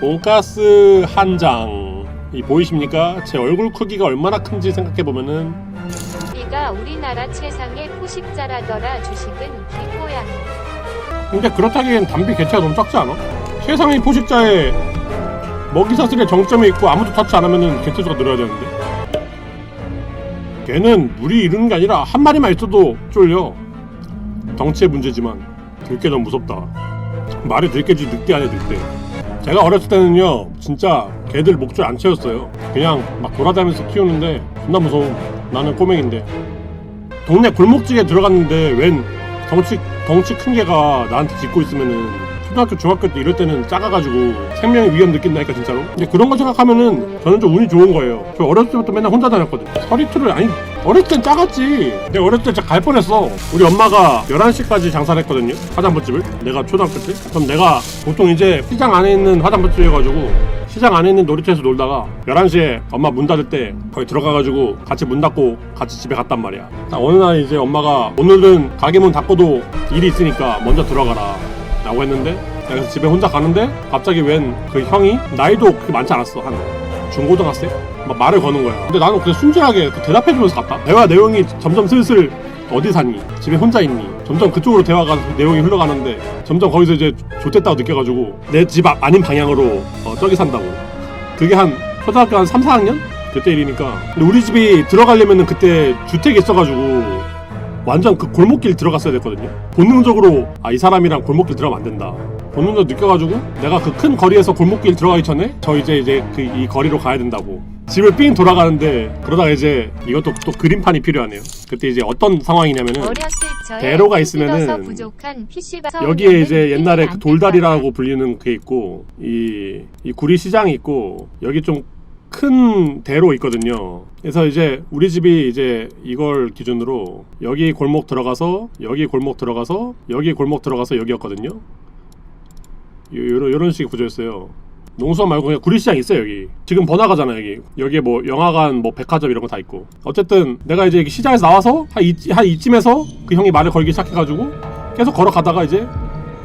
돈가스 한 장. 이 보이십니까? 제 얼굴 크기가 얼마나 큰지 생각해 보면은 우리가 우리나라 최상의 포식자라더라 주식은 기고양 근데 그렇다기엔 담비 개체가 너무 작지 않아? 세상의 포식자에 먹이 사슬의 정점에 있고 아무도 터치 안 하면은 개체 수가 늘어야 되는데 걔는 물이 이르는 게 아니라 한 마리만 있어도 쫄려 덩치의 문제지만 들깨 너무 무섭다 말이 들깨지 늑대 아니야 늑대 제가 어렸을 때는요 진짜 개들 목줄 안 채웠어요. 그냥 막 돌아다니면서 키우는데 존나 무서워 나는 꼬맹인데. 동네 골목지에 들어갔는데 웬 덩치 덩치 큰 개가 나한테 짖고 있으면은 초등학교 중학교 때 이럴 때는 작아가지고 생명의 위험 느낀다니까 진짜로. 근데 그런 거 생각하면은 저는 좀 운이 좋은 거예요. 저 어렸을 때부터 맨날 혼자 다녔거든 서리투를 아니 어렸을 땐 작았지. 내가 어렸을 때 진짜 갈 뻔했어. 우리 엄마가 11시까지 장사를 했거든요 화장품집을. 내가 초등학교 때. 그럼 내가 보통 이제 시장 안에 있는 화장품집이어가지고 시장 안에 있는 놀이터에서 놀다가 11시에 엄마 문 닫을 때 거기 들어가가지고 같이 문 닫고 같이 집에 갔단 말이야. 딱 어느 날 이제 엄마가 오늘은 가게 문 닫고도 일이 있으니까 먼저 들어가라 라고 했는데 그래서 집에 혼자 가는데 갑자기 웬 그 형이 나이도 그렇게 많지 않았어 한 중고등학생? 막 말을 거는 거야 근데 나는 그냥 순진하게 그 대답해주면서 갔다 대화 내용이 점점 슬슬 어디 사니? 집에 혼자 있니? 점점 그쪽으로 대화가 내용이 흘러가는데 점점 거기서 이제 좋댔다고 느껴가지고 내집 아닌 방향으로 어, 저기 산다고 그게 한 초등학교 한 3, 4학년? 그때 일이니까 근데 우리 집이 들어가려면은 그때 주택이 있어가지고 완전 그 골목길 들어갔어야 됐거든요. 본능적으로 아 이 사람이랑 골목길 들어가면 안 된다. 본능적으로 느껴가지고 내가 그 큰 거리에서 골목길 들어가기 전에 저 이제 이제 그 이 거리로 가야 된다고. 집을 삥 돌아가는데 그러다가 이제 이것도 또 그림판이 필요하네요. 그때 이제 어떤 상황이냐면은 대로가 있으면은 여기에 이제 옛날에 그안 돌다리라고 불리는 게 있고 이, 이 구리 시장이 있고 여기 좀 큰 대로 있거든요. 그래서 이제 우리 집이 이제 이걸 기준으로 여기 골목 들어가서 여기 골목 들어가서 여기 골목 들어가서 여기였거든요. 요, 요런 요런 식의 구조였어요. 농수원 말고 그냥 구리시장 있어요 여기 지금 번화가잖아 여기 여기에 뭐 영화관 뭐 백화점 이런 거 다 있고 어쨌든 내가 이제 시장에서 나와서 한, 이, 한 이쯤에서 그 형이 말을 걸기 시작해가지고 계속 걸어가다가 이제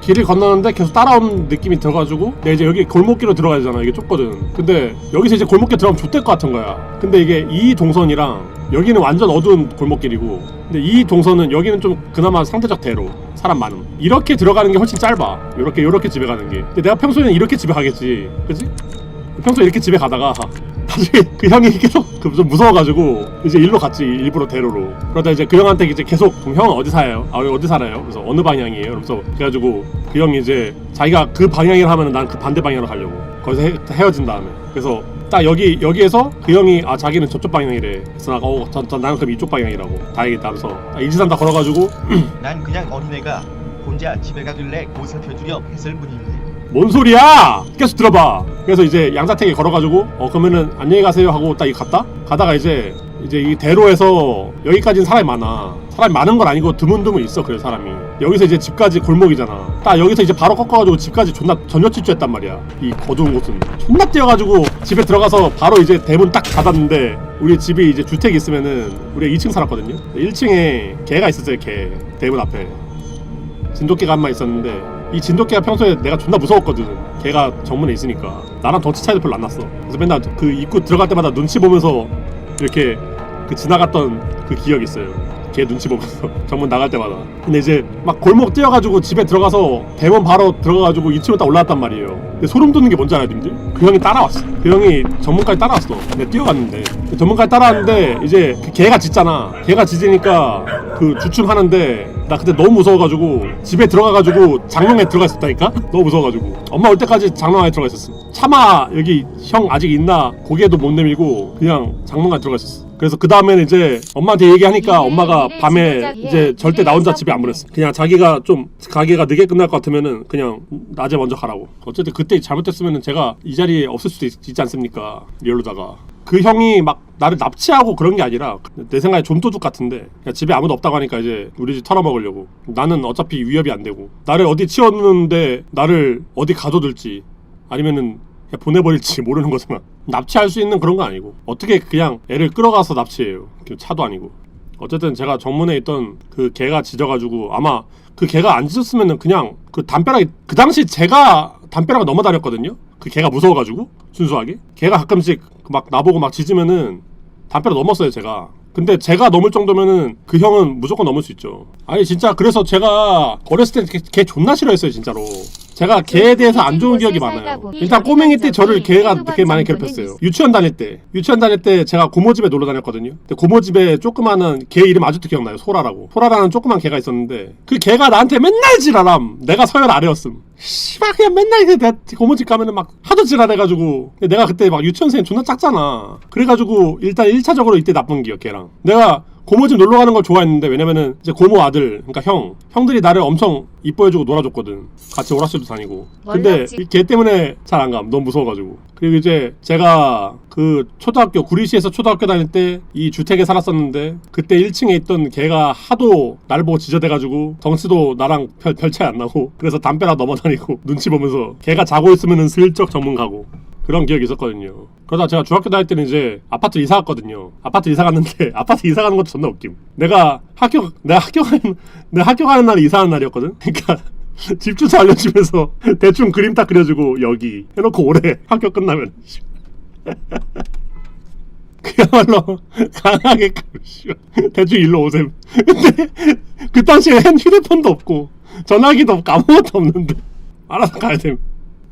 길을 건너는데 계속 따라온 느낌이 들어가지고 내가 이제 여기 골목길로 들어가야 되잖아. 이게 좁거든. 근데 여기서 이제 골목길 들어가면 좆될 것 같은 거야. 근데 이게 이 동선이랑 여기는 완전 어두운 골목길이고 근데 이 동선은 여기는 좀 그나마 상대적 대로 사람 많음. 이렇게 들어가는 게 훨씬 짧아. 요렇게 요렇게 집에 가는 게. 근데 내가 평소에는 이렇게 집에 가겠지. 그지? 평소에 이렇게 집에 가다가 나중에 그 형이 계속 그좀 무서워가지고 이제 일로 갔지 일부러 대로로 그러다 이제 그 형한테 이제 계속 그럼 형은 어디 살아요? 아 어디 살아요? 그래서 어느 방향이에요? 그래서 그래가지고 그 형이 이제 자기가 그 방향이라 하면 난 그 반대 방향으로 가려고 거기서 헤, 헤어진 다음에 그래서 딱 여기 여기에서 그 형이 아 자기는 저쪽 방향이래 그래서 나가 어 저, 저, 나는 그럼 이쪽 방향이라고 다행이다 그래서 딱 이지산 다 걸어가지고 난 그냥 어린애가 혼자 집에 가길래 보살펴주려 했을 뿐인데 뭔 소리야! 계속 들어봐. 그래서 이제 양자택에 걸어가지고 어 그러면은 안녕히 가세요 하고 딱이 갔다 가다가 이제 이제 이 대로에서 여기까지는 사람이 많아. 사람이 많은 건 아니고 드문드문 있어 그래 사람이. 여기서 이제 집까지 골목이잖아. 딱 여기서 이제 바로 꺾어가지고 집까지 존나 전혀 질주했단 말이야. 이 어두운 곳은 존나 뛰어가지고 집에 들어가서 바로 이제 대문 딱 닫았는데 우리 집이 이제 주택이 있으면은 우리가 2층 살았거든요. 1층에 개가 있었어요 개 대문 앞에. 진돗개가 한 마리 있었는데 이 진돗개가 평소에 내가 존나 무서웠거든. 걔가 정문에 있으니까. 나랑 덩치 차이도 별로 안 났어. 그래서 맨날 그 입구 들어갈 때마다 눈치 보면서 이렇게 그 지나갔던 그 기억이 있어요. 걔 눈치 보면서 정문 나갈 때마다. 근데 이제 막 골목 뛰어가지고 집에 들어가서 대문 바로 들어가가지고 2층으로 딱 올라왔단 말이에요. 근데 소름 돋는 게 뭔지 알아요 님들? 그 형이 따라왔어. 그 형이 전문까지 따라왔어. 내가 뛰어갔는데. 그 전문까지 따라왔는데 이제 그 개가 짖잖아. 개가 짖으니까 그 주춤하는데 나 그때 너무 무서워가지고 집에 들어가가지고 장롱에 들어가 있었다니까? 너무 무서워가지고. 엄마 올 때까지 장롱 안에 들어가 있었어. 차마 여기 형 아직 있나 고개도 못 내밀고 그냥 장롱 안에 들어가 있었어. 그래서 그 다음에는 이제 엄마한테 얘기하니까 엄마가 밤에 이제 절대 나 혼자 집에 안 보냈어. 그냥 자기가 좀 가게가 늦게 끝날 것 같으면은 그냥 낮에 먼저 가라고. 어쨌든 그때 잘못했으면은 제가 이 자리에 없을 수도 있, 있지 않습니까? 리얼로다가 그 형이 막 나를 납치하고 그런 게 아니라 내 생각에 좀도둑 같은데 집에 아무도 없다고 하니까 이제 우리 집 털어먹으려고. 나는 어차피 위협이 안 되고. 나를 어디 치웠는데 나를 어디 가둬둘지 아니면은 보내버릴지 모르는 거잖아 납치할 수 있는 그런 건 아니고 어떻게 그냥 애를 끌어가서 납치해요. 그 차도 아니고 어쨌든 제가 정문에 있던 그 개가 짖어가지고 아마 그 개가 안 짖었으면은 그냥 그 담벼락이 그 당시 제가 담벼락을 넘어 다녔거든요. 그 개가 무서워가지고 순수하게 개가 가끔씩 막 나보고 막 짖으면은 담벼락 넘었어요 제가. 근데 제가 넘을 정도면은 그 형은 무조건 넘을 수 있죠. 아니 진짜 그래서 제가 어렸을 때 개 존나 싫어했어요 진짜로. 제가 개에 대해서 안 좋은 기억이 많아요. 일단 꼬맹이 때 저를 개가 되게 많이 괴롭혔어요. 유치원 다닐 때, 유치원 다닐 때 제가 고모 집에 놀러 다녔거든요. 근데 고모 집에 조그마한 개 이름 아직도 기억나요. 소라라고. 소라라는 조그만 개가 있었는데 그 개가 나한테 맨날 지랄함. 내가 서열 아래였음. 씨발 그냥 맨날 그내 고모 집 가면은 막 하도 지랄해가지고 내가 그때 막 유치원생 존나 작잖아. 그래가지고 일단 1차적으로 이때 나쁜 기억 걔랑. 내가 고모 집 놀러 가는 걸 좋아했는데 왜냐면은 이제 고모 아들 그러니까 형 형들이 나를 엄청 이뻐해주고 놀아줬거든. 같이 오락실도 다니고. 근데. 이개 때문에 잘 안 감. 너무 무서워가지고. 그리고 이제 제가 그 초등학교 구리시에서 초등학교 다닐 때 이 주택에 살았었는데 그때 1층에 있던 개가 하도 날 보고 지저대가지고 덩치도 나랑 별, 별 차이 안 나고 그래서 담벼락 넘어다니고 눈치 보면서 개가 자고 있으면은 슬쩍 정문 가고 그런 기억이 있었거든요. 그러다 제가 중학교 다닐 때는 이제 아파트 이사 갔거든요. 아파트 이사 갔는데 아파트 이사 가는 것도 존나 웃김. 내가 학교 내가 학교 가는 내가 학교 가는 날이 이사하는 날이었거든. 그러니까 집 주소 알려주면서 대충 그림 딱 그려주고 여기 해놓고 오래 학교 끝나면 그야말로 강하게 대충 일로 오셈. 근데 그 당시엔 휴대폰도 없고 전화기도 없고 아무것도 없는데 알아서 가야 됨.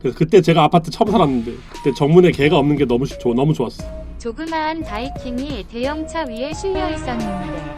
그래서 그때 제가 아파트 처음 살았는데 그때 정문에 개가 없는 게 너무 좋 너무 좋았어. 조그마한 바이킹이 대형차 위에 실려 있었는데